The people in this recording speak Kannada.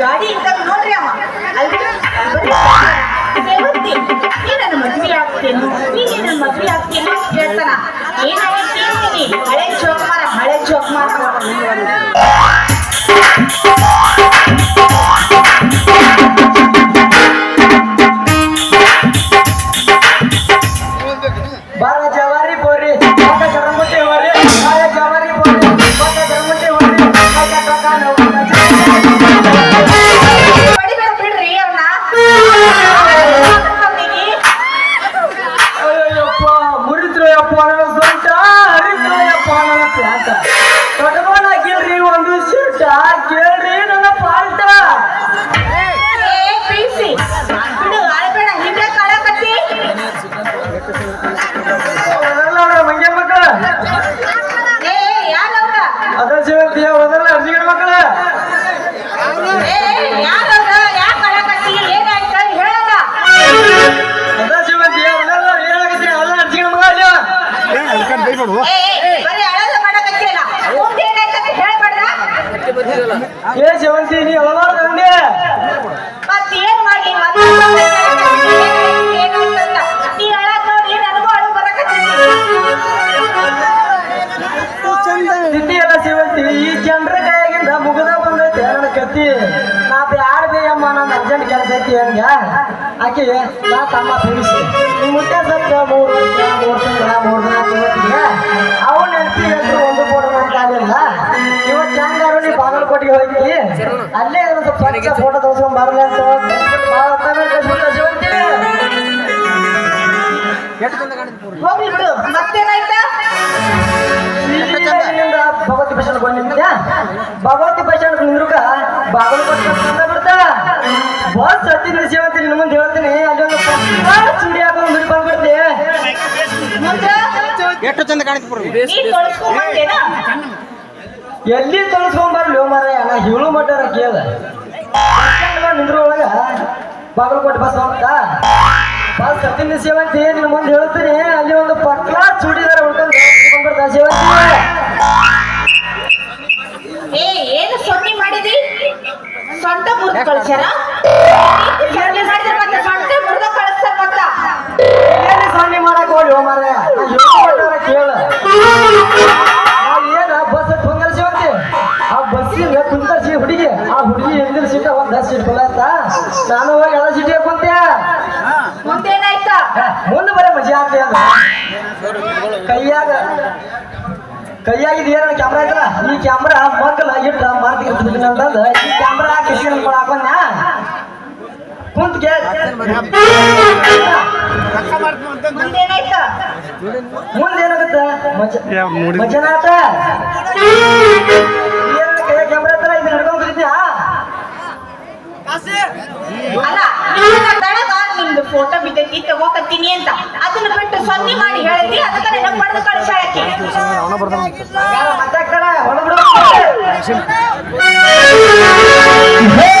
ಗಾಡಿ ಇದ್ದಾಗ ನೋಡ್ರಿ ಅಮ್ಮ ಅಲ್ರಿ ಸೇವಂತಿ ನೀ ನನ್ನ ಮದುವೆ ಆಗ್ತೇನು ನೀ ನನ್ನ ಮದುವೆ ಅಂತ ಹೇಳ್ತಾನ ಏನಾಗೈತಿ ಅಂತೀನಿ ಹಳೆ ಜೋಕ್ಮಾರ ನೀ ನೋಡಿ ಎಲ್ಲ ಶಿವಂತಿ ಈ ಜನರ ಕೈಯಾಗಿಂದ ಮುಗಿದ ಬಂದೈತೆ ನನ್ನ ಕತ್ತಿ. ನಾ ಬ್ಯಾಡ ಬೇಯಮ್ಮ ನನ್ನ ಅರ್ಜೆಂಟ್ ಕೆಲಸ ಐತಿ ಹಂಗ? ಆಕೆ ನಾ ತಮ್ಮ ತಿಳಿಸಿ ಅಲ್ಲೇ ಫೋಟೋ ತೋರಿಸ್ಕೊಂಡ್ ಬರಲ್ಲ ಅಂತ ಹೋಗ್ಲಿ ಬಿಡು ಮತ್ತೇನಾಯ್ತ? ಭಗವತಿ ಬಸ್ ಸ್ಟ್ಯಾಂಡ್ ಬಂದಿದ್ದೆ ಭಗವತಿ ಬಸ್ ನಿಂದ್ರುಗ ಬಾಗಲು ಬಾಗಲಕೋಟೆ ಬಂದ ಬಿಡ್ತಾ? ಬಹಳ ಹತ್ತಿ ನಿಲ್ಸಿವಂತ ನಿನ್ನ ಮುಂದೆ ಹೇಳ್ತೀನಿ. ಅಲ್ಲೊಂದು ಒಂದು ಚೂಡಿ ಹಾಕೊಂಡು ಹುಡುಗಿ ಬಂದ್ಬಿಡ್ತಿ. ಎಷ್ಟು ಚಂದ ಕಾಣಿಸ್ಬಿಡ್ರಿ ಎಲ್ಲಿ ತೊಳಸ್ಕೊಂಡ್ ಮಾರಾಯ? ಮರ ನಾ ಹೇಳು ಮಟ್ಟಾರ ಕೇಳ. ನಿಂದ್ರೊಳಗ ಬಾಗಲಕೋಟೆ ಬಸ್ ಅಂತ ಬಸ್ ಸತ್ತಿನ ಸೇವಂತಿ ನಿನ್ ಮುಂದೆ ಹೇಳ್ತೀನಿ? ಅಲ್ಲಿ ಒಂದು ಪಟ್ಲ ಚೂಡಿದಾರ ಉಳ್ಕೊಂಡ್ ಸೇವಂತಿ. ಏನು ಸೊನ್ನಿ ಮಾಡಿದಿ? ಸೊಂಟ ಮುರಿದು ಕಳ್ಸ್ಯಾರ? ಸೀಟ ಸೀಟ್ ಕೊಡತ್ತ ನಾನು ಹೋಗಿ ಅದ ಸೀಟಿಗೆ ಕುಂತ್ಯ? ಮುಂದೇನಾಯ್ತಾ? ಮುಂದೆ ಬರೀ ಮಜಾ ಆಗ್ಲಿ ಕೈಯಾಗ ಕೈಯಾಗ ಕೈಯಾಗಿದ್ ಏನ ಕ್ಯಾಮ್ರಾ ಇದ್ರ ಈ ಕ್ಯಾಮ್ರಾ ಮಕ್ಕಳ ಇಟ್ರ ಮಾರ್ತಿಗೆ ಅಂತಂದ. ಈ ಕ್ಯಾಮ್ರಾ ಕಿಶನ್ ಹಾಕೊಂಡ ಕುಂತ್ ಮುಂದೇನಾಗತ್ತ? ಮುಂದೆ ಅಲ್ಲ ತಳಗ ನಿಮ್ದು ಫೋಟೋ ಬಿದ್ದೈತಿ, ತಗೋಕತ್ತೀನಿ ಅಂತ ಅದನ್ನ ಬಿಟ್ಟು ಸೊನ್ನೆ ಮಾಡಿ ಹೇಳಿದ್ರಿ ಅದಕ್ಕೆ ನೆನಪು ಪಡೆದು Hey!